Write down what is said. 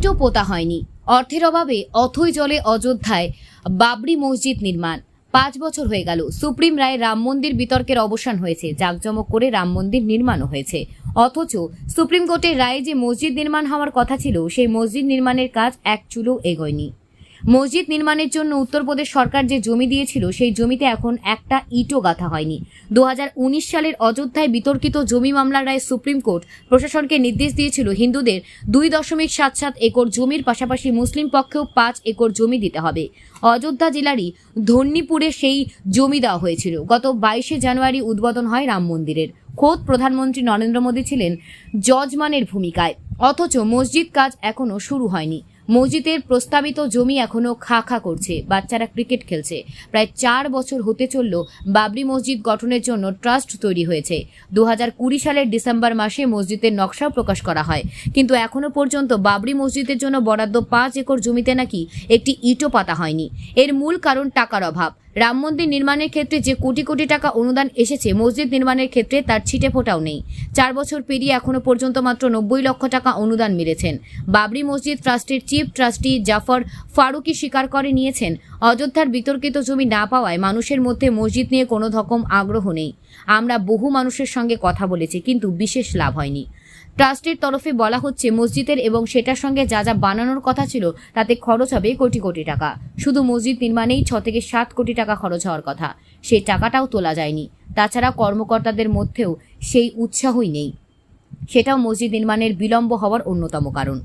ইটও পোতা হয়নি। অর্থের অভাবে অথই জলে অযোধ্যায় বাবরি মসজিদ নির্মাণ। পাঁচ বছর হয়ে গেল, সুপ্রিম রায়ে রাম মন্দির বিতর্কের অবসান হয়েছে, জাঁকজমক করে রাম মন্দির নির্মাণও হয়েছে। অথচ সুপ্রিম কোর্টের রায়ে যে মসজিদ নির্মাণ হওয়ার কথা ছিল, সেই মসজিদ নির্মাণের কাজ এক চুলো এগোয়নি। মসজিদ নির্মাণের জন্য উত্তরপ্রদেশ সরকার যে জমি দিয়েছিল, সেই জমিতে এখন একটা ইটও গাঁথা হয়নি। দু হাজার উনিশ সালের অযোধ্যায় বিতর্কিত জমি মামলার রায় সুপ্রিম কোর্ট প্রশাসনকে নির্দেশ দিয়েছিল, হিন্দুদের দুই দশমিক সাত সাত একর জমির পাশাপাশি মুসলিম পক্ষেও পাঁচ একর জমি দিতে হবে। অযোধ্যা জেলারই ধন্যীপুরে সেই জমি দেওয়া হয়েছিল। গত বাইশে জানুয়ারি উদ্বোধন হয় রাম মন্দিরের। খোদ প্রধানমন্ত্রী নরেন্দ্র মোদী ছিলেন জজমানের ভূমিকায়। অথচ মসজিদ কাজ এখনও শুরু হয়নি। মসজিদের প্রস্তাবিত জমি এখনও খা খা করছে। বাচ্চারা ক্রিকেট খেলছে। প্রায় চার বছর হতে চলল বাবরি মসজিদ গঠনের জন্য ট্রাস্ট তৈরি হয়েছে। দু সালের ডিসেম্বর মাসে মসজিদের নকশাও প্রকাশ করা হয়। কিন্তু এখনও পর্যন্ত বাবরি মসজিদের জন্য বরাদ্দ পাঁচ একর জমিতে নাকি একটি ইটও পাতা হয়নি। এর মূল কারণ টাকার অভাব। রাম মন্দির নির্মাণের ক্ষেত্রে যে কোটি কোটি টাকা অনুদান এসেছে, মসজিদ নির্মাণের ক্ষেত্রে তার ছিটে ফোটাও নেই। চার বছর পেরিয়ে এখনও পর্যন্ত মাত্র নব্বই লক্ষ টাকা অনুদান মিলেছেন। বাবরি মসজিদ ট্রাস্টের চিফ ট্রাস্টি জাফর ফারুকি স্বীকার করে নিয়েছেন, অযোধ্যার বিতর্কিত জমি না পাওয়ায় মানুষের মধ্যে মসজিদ নিয়ে কোনো রকম আগ্রহ নেই। আমরা বহু মানুষের সঙ্গে কথা বলেছি, কিন্তু বিশেষ লাভ হয়নি। ট্রাস্টের তরফে বলা হচ্ছে, মসজিদের এবং সেটার সঙ্গে যা যা বানানোর কথা ছিল, তাতে খরচ হবে কোটি কোটি টাকা। শুধু মসজিদ নির্মাণেই ছ থেকে সাত কোটি টাকা খরচ হওয়ার কথা। সেই টাকাটাও তোলা যায়নি। তাছাড়া কর্মকর্তাদের মধ্যেও সেই উৎসাহই নেই। সেটাও মসজিদ নির্মাণের বিলম্ব হওয়ার অন্যতম কারণ।